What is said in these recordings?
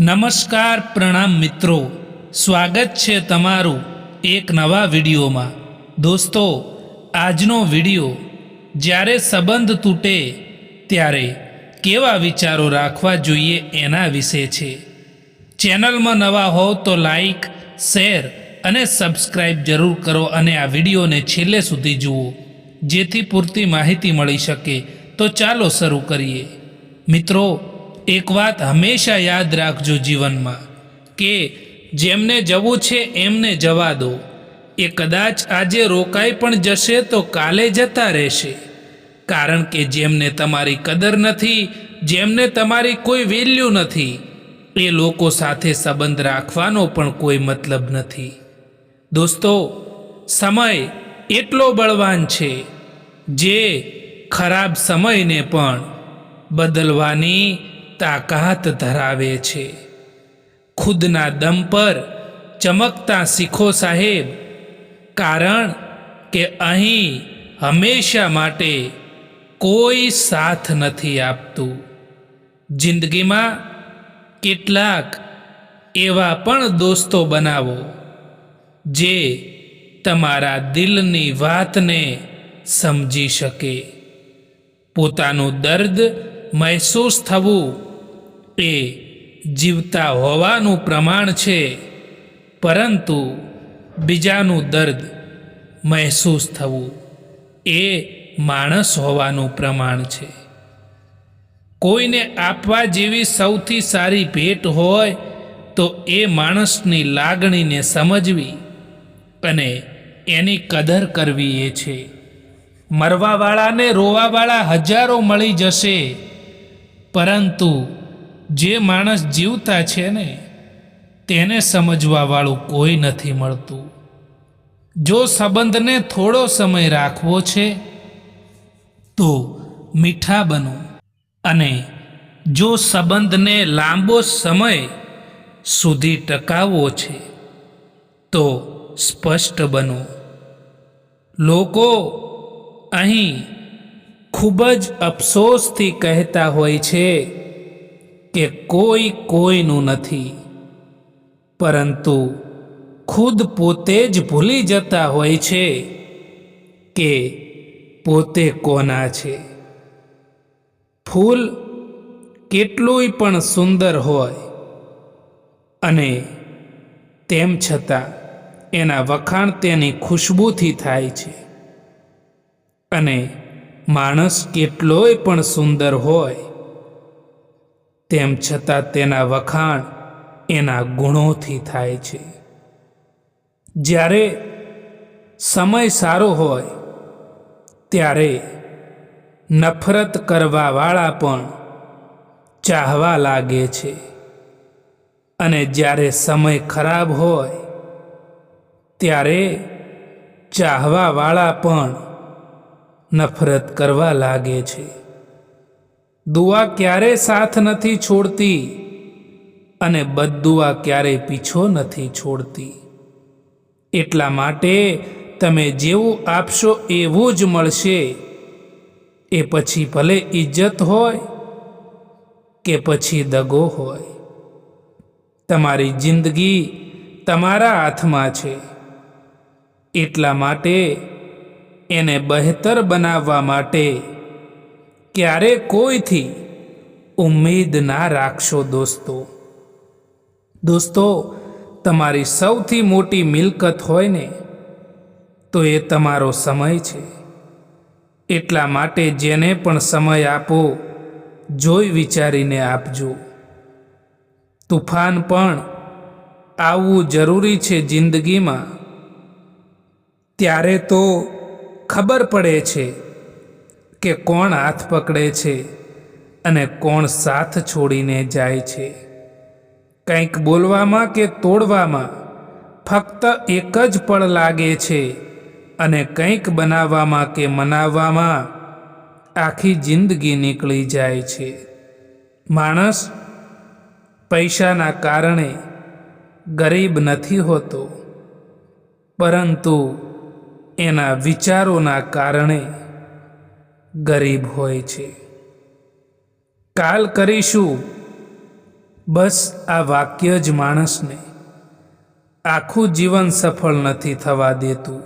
નમસ્કાર પ્રણામ મિત્રો. સ્વાગત છે તમારું એક નવા વિડીયોમાં. દોસ્તો, આજનો વીડિયો, જ્યારે સંબંધ તૂટે, ત્યારે કેવા વિચારો રાખવા જોઈએ એના વિશે છે. ચેનલમાં નવા હોવ તો લાઈક, શેર અને સબસ્ક્રાઈબ જરૂર કરો અને આ વિડીયોને છેલ્લે સુધી જુઓ, જેથી પૂરતી માહિતી મળી શકે. તો ચાલો શરૂ કરીએ. મિત્રો એક વાત હંમેશા યાદ રાખજો જીવનમાં કે જેમને જવું છે એમને જવા દો. એ કદાચ આજે રોકાઈ પણ જશે તો કાલે જતા રહેશે. કારણ કે જેમને તમારી કદર નથી, જેમને તમારી કોઈ વેલ્યુ નથી, એ લોકો સાથે સંબંધ રાખવાનો પણ કોઈ મતલબ નથી. દોસ્તો, સમય એટલો બળવાન છે, જે ખરાબ સમયને પણ બદલવાની તાકાત ધરાવે છે. ખુદના દમ પર ચમકતા શીખો સાહેબ. કારણ કે અહીં હંમેશા માટે કોઈ સાથ નથી આપતું. જિંદગીમાં કેટલાક એવા પણ દોસ્તો બનાવો, જે તમારા દિલની વાતને સમજી શકે. પોતાનું દર્દ મહેસૂસ થવું એ જીવતા હોવાનું પ્રમાણ છે, પરંતુ બીજાનું દર્દ મહેસૂસ થવું એ માણસ હોવાનું પ્રમાણ છે. કોઈને આપવા જેવી સૌથી સારી ભેટ હોય તો એ માણસની લાગણીને સમજવી અને એની કદર કરવી એ છે. મરવાવાળાને રોવાવાળા હજારો મળી જશે, પરંતુ જે માણસ જીવતા છે ને, તેને સમજવાવાળું કોઈ નથી મળતું. જો સંબંધને થોડો સમય રાખવો છે, તો મીઠા બનો. અને જો સંબંધને લાંબો સમય સુધી ટકાવવો છે, તો સ્પષ્ટ બનો. લોકો અહીં ખૂબ જ અફસોસથી કહેતા હોય છે કે કોઈ કોઈનું નથી. પરંતુ ખુદ પોતે જ ભૂલી જતા હોય છે કે પોતે કોના છે. ફૂલ કેટલુંય પણ સુંદર હોય અને તેમ છતાં એના વખાણ તેની ખુશ્બુથી થાય છે. અને માણસ કેટલોય પણ સુંદર હોય તેમ છતાં તેના વખાણ એના ગુણોથી થાય છે. જ્યારે સમય સારો હોય, ત્યારે નફરત કરવાવાળા પણ ચાહવા લાગે છે. અને જ્યારે સમય ખરાબ હોય, ત્યારે ચાહવાવાળા પણ નફરત કરવા લાગે છે. દુઆ ક્યારે સાથ નથી છોડતી અને બદદુઆ ક્યારેય પીછો નથી છોડતી. એટલા માટે તમે જેવું આપશો એવું જ મળશે. એ પછી ભલે ઇજ્જત હોય કે પછી દગો હોય. તમારી જિંદગી તમારા હાથમાં છે. એટલા માટે એને બહેતર બનાવવા માટે ક્યારે કોઈથી ઉમ્મીદ ના રાખશો દોસ્તો? દોસ્તો, તમારી સૌથી મોટી મિલકત હોય ને, તો એ તમારો સમય છે. એટલા માટે જેને પણ સમય આપો, જોઈ વિચારીને આપજો. તુફાન પણ આવવું જરૂરી છે જિંદગીમાં. ત્યારે તો ખબર પડે છે કે કોણ હાથ પકડે છે અને કોણ સાથ છોડીને જાય છે. કંઈક બોલવામાં કે તોડવામાં ફક્ત એક જ પળ લાગે છે અને કંઈક બનાવવામાં કે મનાવવામાં આખી જિંદગી નીકળી જાય છે. માણસ પૈસાના કારણે ગરીબ નથી હોતો, પરંતુ એના વિચારોના કારણે ગરીબ હોય છે. કાલ કરીશું. બસ આ વાક્ય જ માણસને આખું જીવન સફળ નથી થવા દેતું.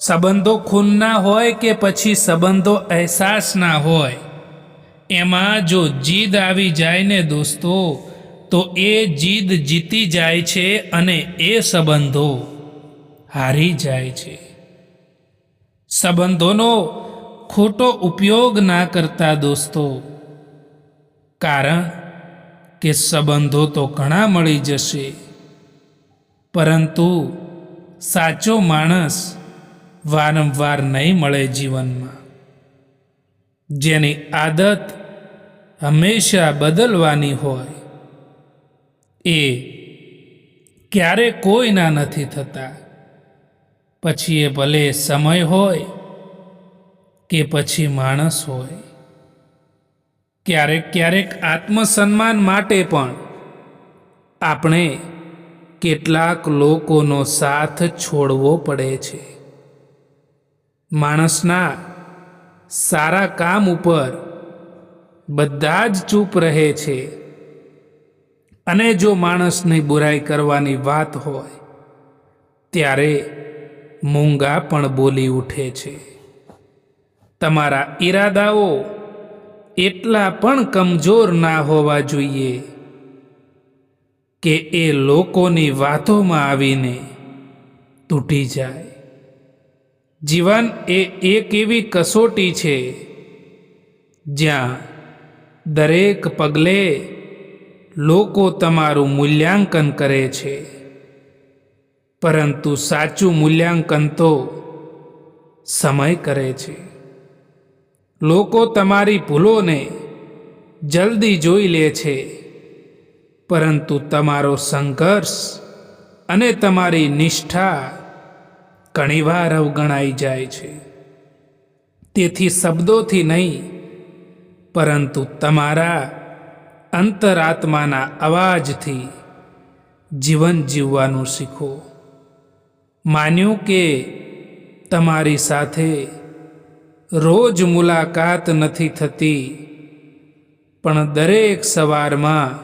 સંબંધો ખૂનના હોય કે પછી સંબંધો અહેસાસના હોય. એમાં જો જીદ આવી જાય ને દોસ્તો, તો એ જીદ જીતી જાય છે અને એ સંબંધો હારી જાય છે. સંબંધોનો ખોટો ઉપયોગ ના કરતા દોસ્તો. કારણ કે સંબંધો તો ઘણા મળી જશે. પરંતુ સાચો માણસ વારંવાર નહીં મળે જીવનમાં. જેની આદત હંમેશા બદલવાની હોય એ ક્યારે કોઈના નથી થતા. પછી એ ભલે સમય હોય કે પછી માણસ હોય. ક્યારેક ક્યારેક આત્મસન્માન માટે પણ આપણે કેટલાક લોકોનો સાથ છોડવો પડે છે. માણસના સારા કામ ઉપર બધા જ ચૂપ રહે છે. અને જો માણસની બુરાઈ કરવાની વાત હોય, ત્યારે મૂંગા પણ બોલી ઉઠે છે. તમારા ઈરાદાઓ એટલા પણ કમજોર ના હોવા જોઈએ કે એ લોકોની વાતોમાં આવીને તૂટી જાય. જીવન એ એક એવી કસોટી છે જ્યાં દરેક પગલે લોકો તમારું મૂલ્યાંકન કરે છે. પરંતુ સાચું મૂલ્યાંકન તો સમય કરે છે. લોકો તમારી ભૂલોને જલ્દી જોઈ લે છે. પરંતુ તમારો સંઘર્ષ અને તમારી નિષ્ઠા ઘણીવાર અવગણાઈ જાય છે. તેથી શબ્દોથી નહીં, પરંતુ તમારા અંતરાત્માના અવાજથી જીવન જીવવાનું શીખો. માન્યું કે તમારી સાથે રોજ મુલાકાત નથી થતી. પણ દરેક સવારમાં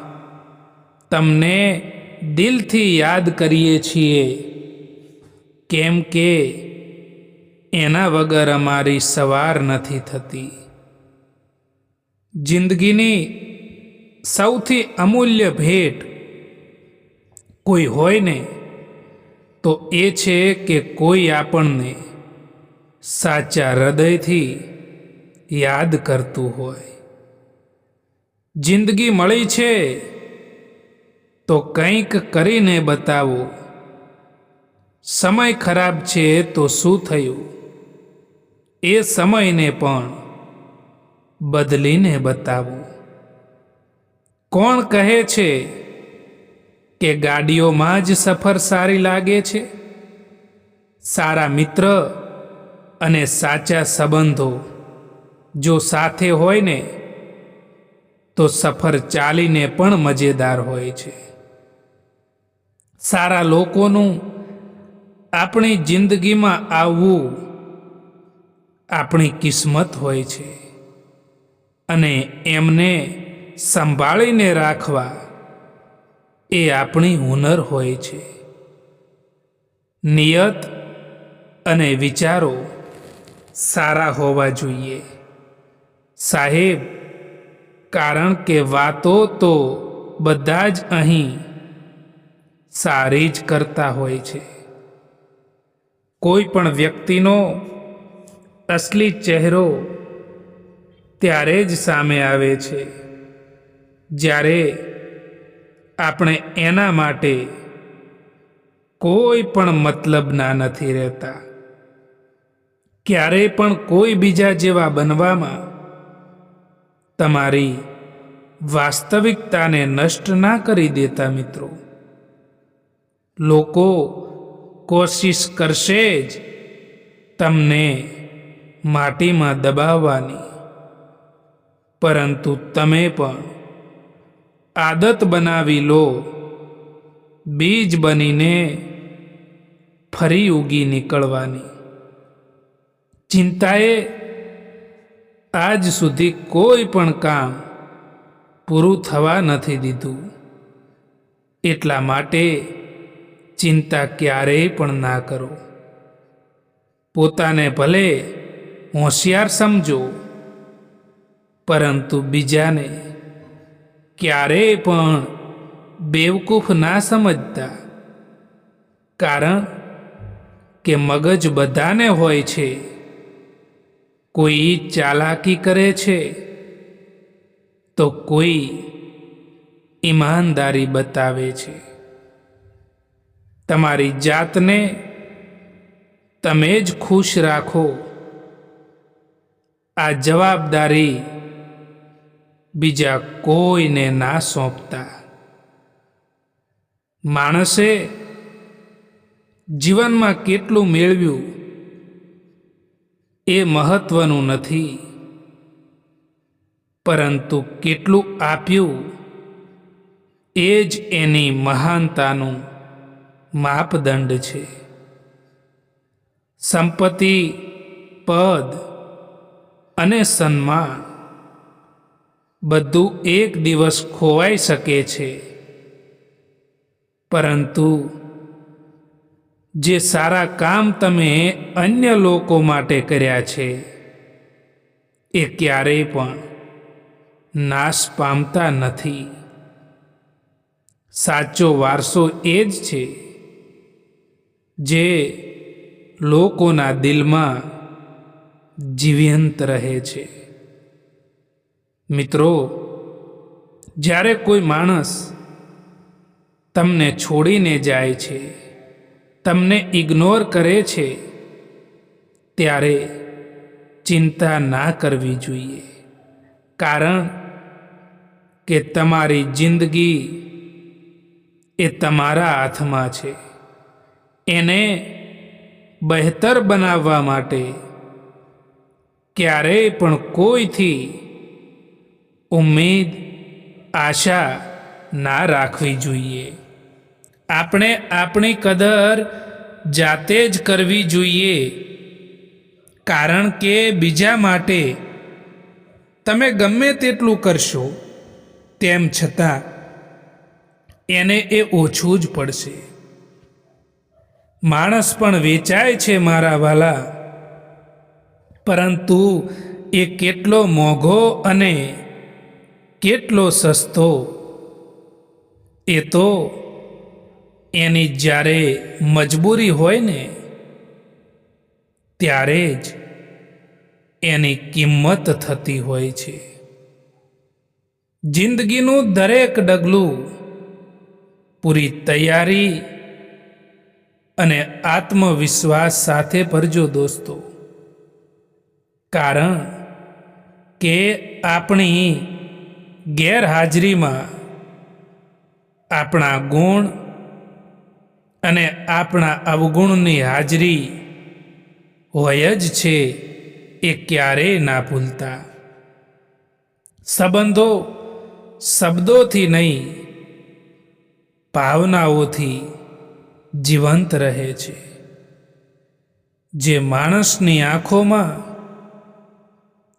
તમને દિલથી યાદ કરીએ છીએ કેમ કે એના વગર અમારી સવાર નથી થતી. જિંદગીની સૌથી અમૂલ્ય ભેટ કોઈ હોય ને, તો એ છે કે કોઈ આપણને સાચા હૃદયથી યાદ કરતું હોય. જિંદગી મળી છે તો કંઈક કરીને બતાવો. સમય ખરાબ છે તો શું થયું? એ સમયને પણ બદલીને બતાવો. કોણ કહે છે કે ગાડીઓમાં જ સફર સારી લાગે છે? સારા મિત્ર અને સાચા સંબંધો. જો સાથે હોય ને, તો સફર ચાલીને પણ મજેદાર હોય છે. સારા લોકોનું આપણી જિંદગીમાં આવવું આપણી કિસ્મત હોય છે. અને એમને સંભાળીને રાખવા એ આપણી હુનર હોય છે. નિયત અને વિચારો સારા હોવા જોઈએ. સાહેબ, કારણ કે વાતો તો બધા જ અહીં સારી જ કરતા હોય છે. કોઈ પણ વ્યક્તિનો અસલી ચહેરો ત્યારે જ સામે આવે છે. જ્યારે આપણે એના માટે કોઈ પણ મતલબના નથી રહેતા. ક્યારેય પણ કોઈ બીજા જેવા બનવામાં તમારી વાસ્તવિકતાને નષ્ટ ના કરી દેતા મિત્રો. લોકો કોશિશ કરશે જ તમને માટીમાં દબાવવાની. પરંતુ તમે પણ આદત બનાવી લો, બીજ બનીને ફરી ઉગી નીકળવાની. ચિંતાએ આજ સુધી કોઈ પણ કામ પૂરું થવા નથી દીધું. એટલા માટે ચિંતા ક્યારેય પણ ના કરો. પોતાને ભલે હોશિયાર સમજો, પરંતુ બીજાને ક્યારેય પણ બેવકૂફ ના સમજતા. કારણ કે મગજ બધાને હોય છે. કોઈ ચાલાકી કરે છે? તો કોઈ ઈમાનદારી બતાવે છે. તમારી જાતને તમે જ ખુશ રાખો. આ જવાબદારી બીજા કોઈને ના સોંપતા. માણસે જીવનમાં કેટલું મેળવ્યું? એ મહત્વનું નથી. પરંતુ કેટલું આપ્યું એ જ એની મહાનતાનું માપદંડ છે. સંપત્તિ, પદ અને સન્માન બધું એક દિવસ ખોવાઈ શકે છે. પરંતુ જે સારા કામ તમે અન્ય લોકો માટે કર્યા છે, એ ક્યારેય પણ નાશ પામતા નથી. સાચો વારસો એ જ છે જે લોકોના દિલમાં જીવંત રહે છે. મિત્રો, જ્યારે કોઈ માણસ તમને છોડીને જાય છે તમને ઇગ્નોર કરે છે, ત્યારે ચિંતા ના કરવી જોઈએ. કારણ કે તમારી જિંદગી એ તમારા હાથમાં છે. એને બહેતર બનાવવા માટે ક્યારેય પણ કોઈથી ઉમેદ આશા ના રાખવી જોઈએ. આપણે આપણી કદર જાતે જ કરવી જોઈએ. કારણ કે બીજા માટે તમે ગમે તેટલું કરશો, તેમ છતાં એને એ ઓછું જ પડશે. માણસ પણ વેચાય છે મારા વાલા. પરંતુ એ કેટલો મોંઘો અને કેટલો સસ્તો, એ તો એની જ્યારે મજબૂરી હોય ને, ત્યારે જ એની કિંમત થતી હોય છે. જિંદગીનું દરેક ડગલું પૂરી તૈયારી અને આત્મવિશ્વાસ સાથે ભરજો દોસ્તો. કારણ કે આપણી ગેરહાજરીમાં આપણા ગુણ અને આપણા અવગુણની હાજરી હોય જ છે એ ક્યારેય ના ભૂલતા. સંબંધો શબ્દોથી નહીં, ભાવનાઓથી જીવંત રહે છે. જે માણસની આંખોમાં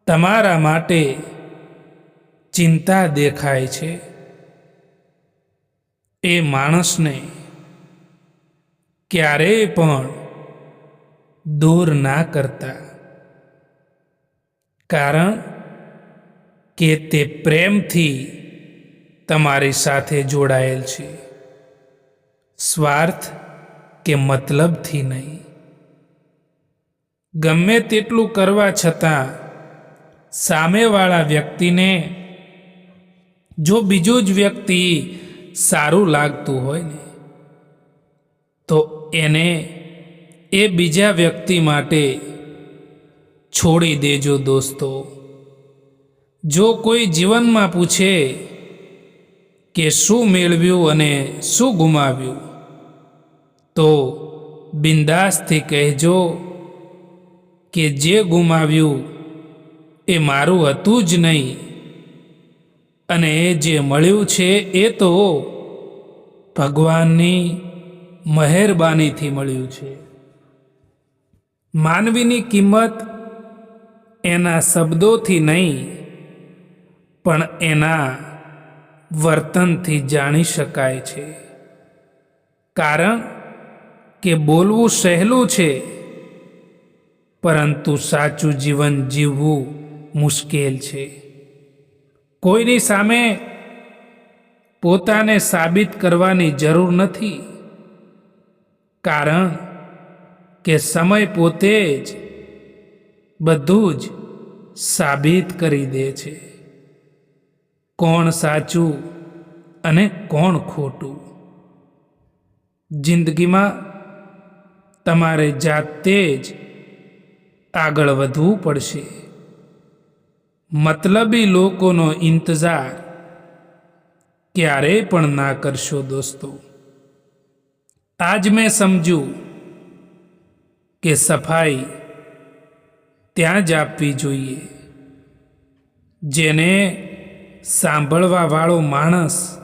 તમારા માટે ચિંતા દેખાય છે, એ માણસને ક્યારેય પણ દૂર ના કરતા. કારણ કે તે પ્રેમથી તમારી સાથે જોડાયેલ છે. સ્વાર્થ કે મતલબથી નહીં. ગમે તેટલું કરવા છતાં સામેવાળા વ્યક્તિને જો બીજું જ વ્યક્તિ સારું લાગતું હોય ને, તો એને એ બીજા વ્યક્તિ માટે છોડી દેજો દોસ્તો. જો કોઈ જીવનમાં પૂછે કે શું મેળવ્યું અને શું ગુમાવ્યું, તો બિંદાસથી કહેજો કે જે ગુમાવ્યું એ મારું હતું જ નહીં અને જે મળ્યું છે એ તો ભગવાનની મહેરબાનીથી મળ્યું છે. માનવીની કિંમત એના શબ્દોથી નહીં, પણ એના વર્તનથી જાણી શકાય છે. કારણ કે બોલવું સહેલું છે, પરંતુ સાચું જીવન જીવવું મુશ્કેલ છે. કોઈની સામે પોતાને સાબિત કરવાની જરૂર નથી. કારણ કે સમય પોતે જ બધું જ સાબિત કરી દે છે. કોણ સાચું અને કોણ ખોટું? જિંદગીમાં તમારે જાતે જ આગળ વધવું પડશે. મતલબી લોકોનો ઇંતજાર ક્યારેય પણ ના કરશો દોસ્તો. આજ મેં સમજ્યું કે સફાઈ ત્યાં જ આપવી જોઈએ. જેને સાંભળવાવાળો માણસ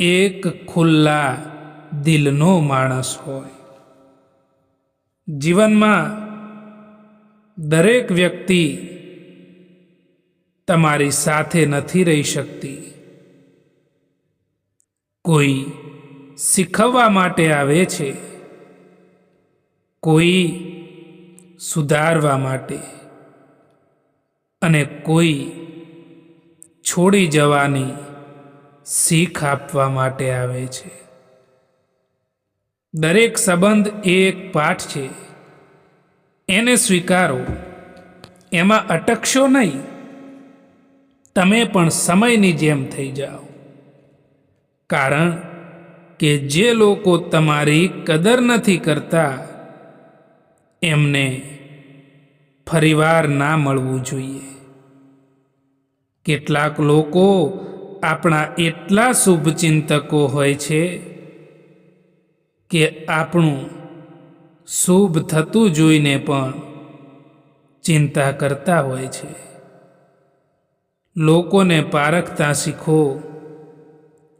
એક ખુલ્લા દિલનો માણસ હોય. જીવનમાં દરેક વ્યક્તિ તમારી સાથે નથી રહી શકતી. કોઈ શીખવવા માટે આવે છે. કોઈ સુધારવા માટે અને કોઈ છોડી જવાની શીખ આપવા માટે આવે છે. દરેક સંબંધ એ એક પાઠ છે. એને સ્વીકારો. એમાં અટકશો નહીં. તમે પણ સમયની જેમ થઈ જાઓ. કારણ કે જે લોકો તમારી કદર નથી કરતા, એમને ફરીવાર ના મળવું જોઈએ. કેટલાક લોકો આપણા એટલા શુભચિંતકો હોય છે કે આપણું શુભ થતું જોઈને પણ ચિંતા કરતા હોય છે. લોકોને પારખતા શીખો,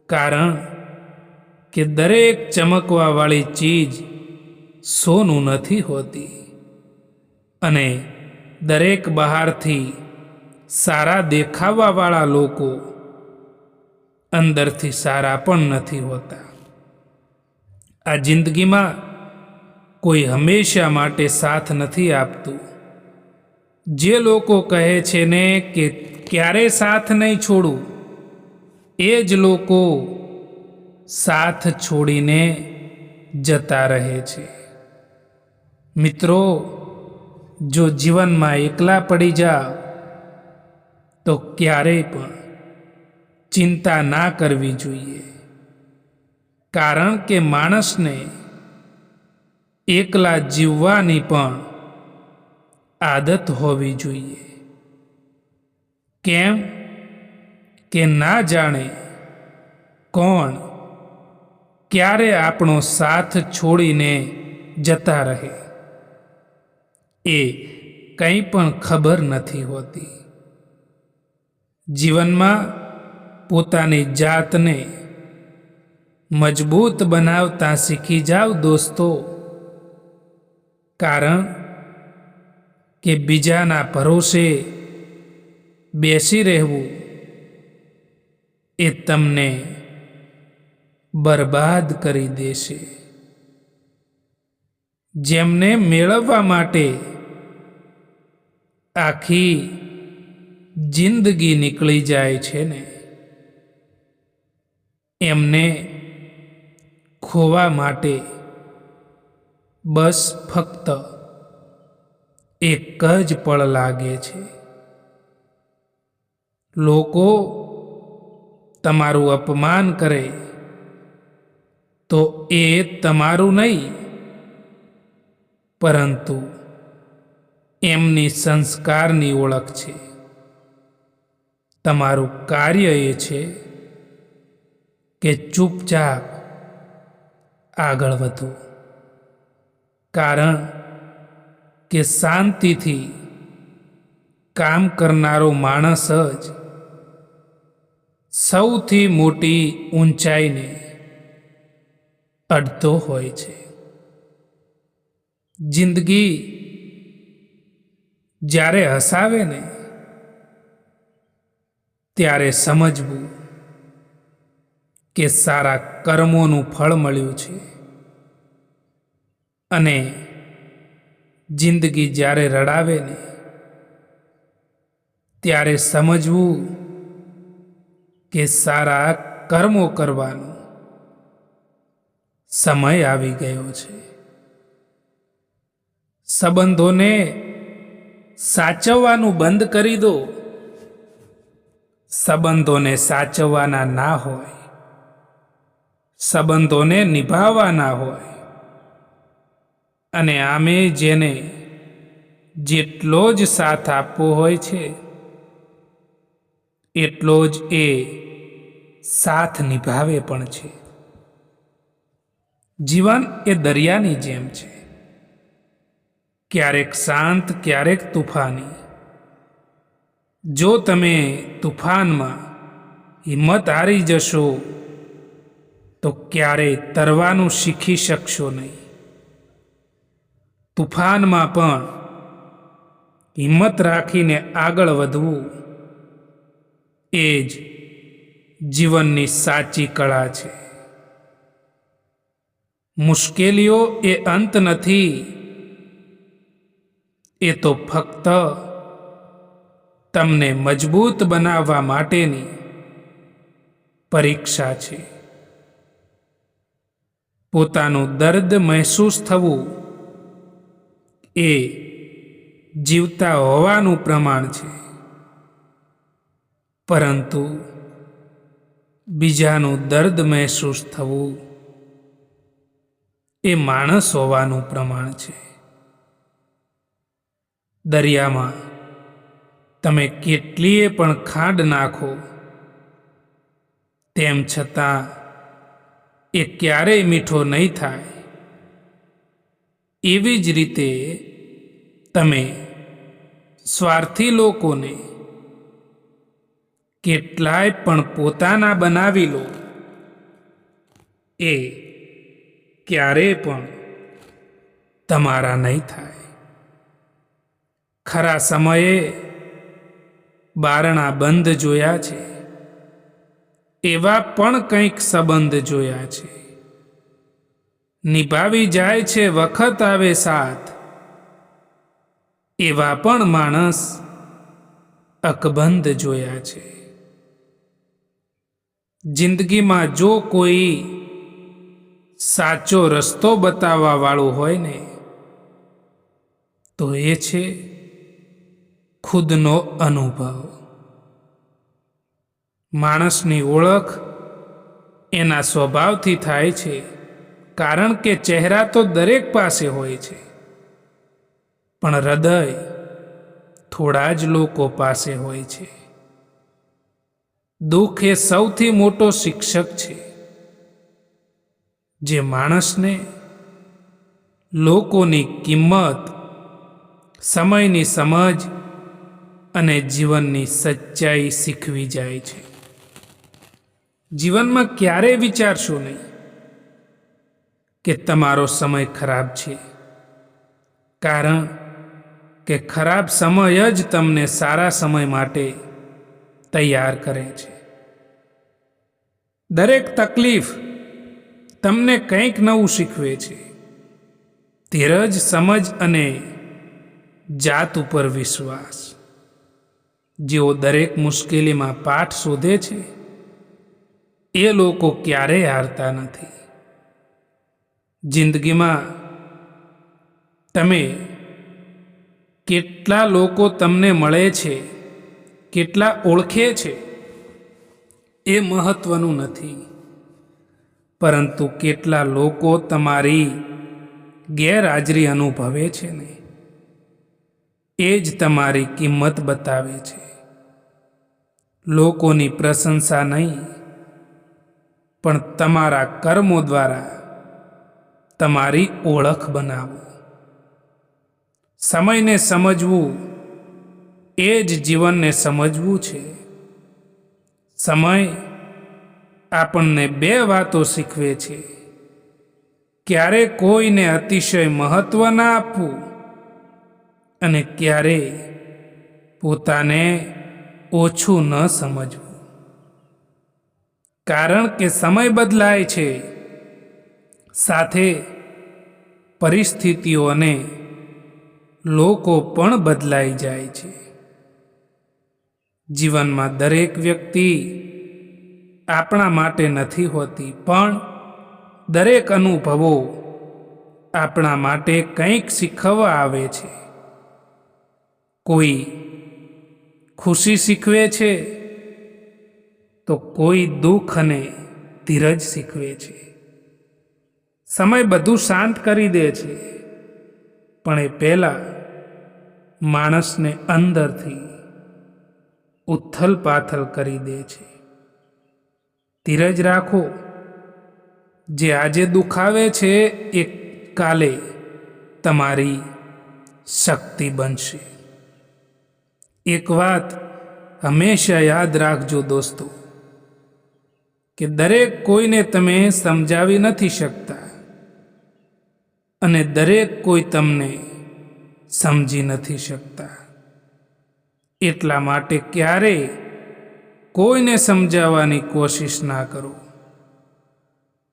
કારણ કે દરેક ચમકવાવાળી ચીજ સોનું નથી હોતી. અને દરેક બહારથી સારા દેખાવાવાળા લોકો અંદરથી સારા પણ નથી હોતા. આ જિંદગીમાં કોઈ હંમેશા માટે સાથ નથી આપતું. જે લોકો કહે છે ને કે ક્યારે સાથ નહીં છોડું, એ જ લોકો સાથ છોડીને જતા રહે છે. મિત્રો, જો જીવનમાં એકલા પડી જાઓ, તો ક્યારેય પણ ચિંતા ના કરવી જોઈએ. કારણ કે માણસને એકલા જીવવાની પણ આદત હોવી જોઈએ. કેમ કે ના જાણે કોણ ક્યારે આપણો સાથ છોડીને જતા રહે? એ કંઈ પણ ખબર નથી હોતી. જીવનમાં પોતાની જાતને મજબૂત બનાવતા શીખી જાઓ દોસ્તો. કારણ કે બીજાના ભરોસે બેસી રહેવું એ તમને બરબાદ કરી દેશે. જેમને મેળવવા માટે આખી જિંદગી નીકળી જાય છે ને, એમને ખોવા માટે બસ ફક્ત એક જ પળ લાગે છે. લોકો તમારું અપમાન કરે તો એ તમારું નહીં. પરંતુ એમની સંસ્કારની ઓળખ છે. તમારું કાર્ય એ છે કે ચૂપચાપ આગળ વધો કારણ કે શાંતિથી કામ કરનારો માણસ જ સૌથી મોટી ઊંચાઈને અડતો હોય છે. જિંદગી જ્યારે હસાવે ને, ત્યારે સમજવું કે સારા કર્મોનું ફળ મળ્યું છે. અને જિંદગી જ્યારે રડાવે ને, ત્યારે સમજવું કે સારા કર્મો કરવાનો સમય આવી ગયો છે. સંબંધોને સાચવવાનું બંધ કરી દો. સંબંધોને સાચવવાના ના હોય. સંબંધોને નિભાવવાના હોય. અને આમે જેને જેટલો જ સાથ આપવો હોય છે, એટલો જ એ સાથ નિભાવે પણ છે. જીવન એ દરિયાની જેમ છે. ક્યારેક શાંત, ક્યારેક તુફાની. જો તમે તુફાનમાં હિંમત હારી જશો, તો ક્યારેય તરવાનું શીખી શકશો નહીં. તુફાનમાં પણ હિંમત રાખીને આગળ વધવું એ જ જીવનની સાચી કળા છે. મુશ્કેલીઓ એ અંત નથી. એ તો ફક્ત તમને મજબૂત બનાવવા માટેની પરીક્ષા છે. પોતાનું દર્દ મહેસૂસ થવું એ જીવતા હોવાનું પ્રમાણ છે. પરંતુ બીજાનું દર્દ મહેસૂસ થવું એ માણસ હોવાનું પ્રમાણ છે. દરિયામાં તમે કેટલીય પણ ખાંડ નાખો, તેમ છતાં એ ક્યારેય મીઠો નહીં થાય. એવી જ રીતે તમે સ્વાર્થી લોકોને કેટલાય પણ પોતાના બનાવી લો, એ ક્યારેય પણ તમારા નહીં થાય. ખરા સમયે બારણા બંધ જોયા છે. એવા પણ કંઈક સંબંધ જોયા છે. નિભાવી જાય છે વખત આવે સાથ. એવા પણ માણસ અકબંધ જોયા છે. જિંદગીમાં જો કોઈ સાચો રસ્તો બતાવવા વાળું હોય ને, તો એ છે ખુદનો અનુભવ. માણસની ઓળખ એના સ્વભાવથી થાય છે, કારણ કે ચહેરા તો દરેક પાસે હોય છે. પણ હૃદય થોડા જ લોકો પાસે હોય છે. દુઃખ એ સૌથી મોટો શિક્ષક છે. જે માણસને લોકોની કિંમત, સમયની સમજ અને જીવનની સચ્ચાઈ શીખવી જાય છે. જીવનમાં ક્યારેય વિચારશો નહીં કે તમારો સમય ખરાબ છે. કારણ કે ખરાબ સમય જ તમને સારા સમય માટે તૈયાર કરે છે. દરેક તકલીફ તમને કંઈક નવું શીખવે છે. ધીરજ, સમજ અને જાત ઉપર વિશ્વાસ. જેઓ દરેક મુશ્કેલીમાં પાઠ શોધે છે, એ લોકો ક્યારેય હારતા નથી. જિંદગીમાં તમે કેટલા લોકો તમને મળે છે, કેટલા ઓળખે છે, એ મહત્વનું નથી. પરંતુ કેટલા લોકો તમારી ગેરહાજરી અનુભવે છે ને? એ જ તમારી કિંમત બતાવે છે. લોકોની પ્રશંસા નહીં, પણ તમારા કર્મો દ્વારા તમારી ઓળખ બનાવો. સમયને સમજવું એ જ જીવનને સમજવું છે. સમય આપણને બે વાતો શીખવે છે. ક્યારે કોઈને અતિશય મહત્વ ના આપવું અને ક્યારે પોતાને ઓછું ન સમજવું. કારણ કે સમય બદલાય છે, સાથે પરિસ્થિતિઓને લોકો પણ બદલાઈ જાય છે. જીવનમાં દરેક વ્યક્તિ આપણા માટે નથી હોતી, પણ દરેક અનુભવો આપણા માટે કંઈક શીખવવા આવે છે. કોઈ ખુશી શીખવે છે, તો કોઈ દુઃખ અને ધીરજ શીખવે છે. સમય બધું શાંત કરી દે છે, પણ એ પહેલાં માણસને અંદરથી ઉથલ પાથલ કરી દે છે. ધીરજ રાખો. જે આજે દુખાવે છે, એ કાલે તમારી શક્તિ બનશે. એક વાત હંમેશા યાદ રાખજો દોસ્તો, કે દરેક કોઈને તમે સમજાવી નથી શકતા અને દરેક કોઈ તમને સમજી નથી શકતા. એટલા માટે ક્યારેય કોઈને સમજાવવાની કોશિશ ના કરો.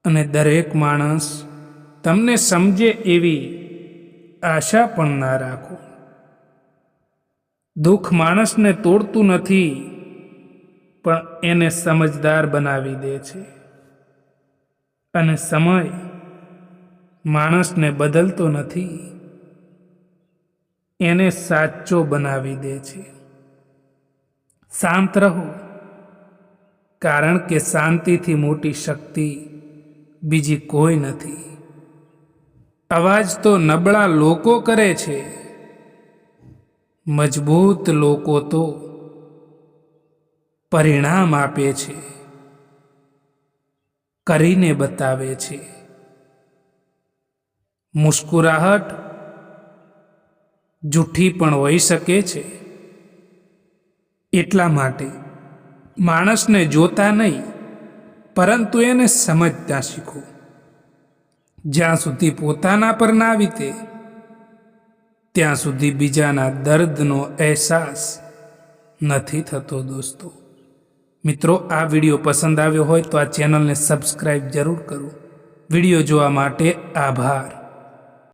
અને દરેક માણસ તમને સમજે એવી આશા પણ ના રાખો. દુઃખ માણસને તોડતું નથી, પણ એને સમજદાર બનાવી દે છે. અને સમય માણસને બદલતો નથી, એને સાચો બનાવી દે છે. શાંત રહો. કારણ કે શાંતિથી મોટી શક્તિ બીજી કોઈ નથી. અવાજ તો નબળા લોકો કરે છે. મજબૂત લોકો તો પરિણામ આપે છે. કરીને બતાવે છે. મુસ્કુરાહટ જૂઠી પણ હોઈ શકે છે. એટલા માટે માણસને જોતા નહીં, પરંતુ એને સમજતા શીખો. જ્યાં સુધી પોતાના પર ના વીતે, ત્યાં સુધી બીજાના દર્દનો અહેસાસ નથી થતો દોસ્તો. મિત્રો, આ વીડિયો પસંદ આવ્યો હોય તો આ ચેનલને સબસ્ક્રાઈબ જરૂર કરો. વીડિયો જોવા માટે આભાર.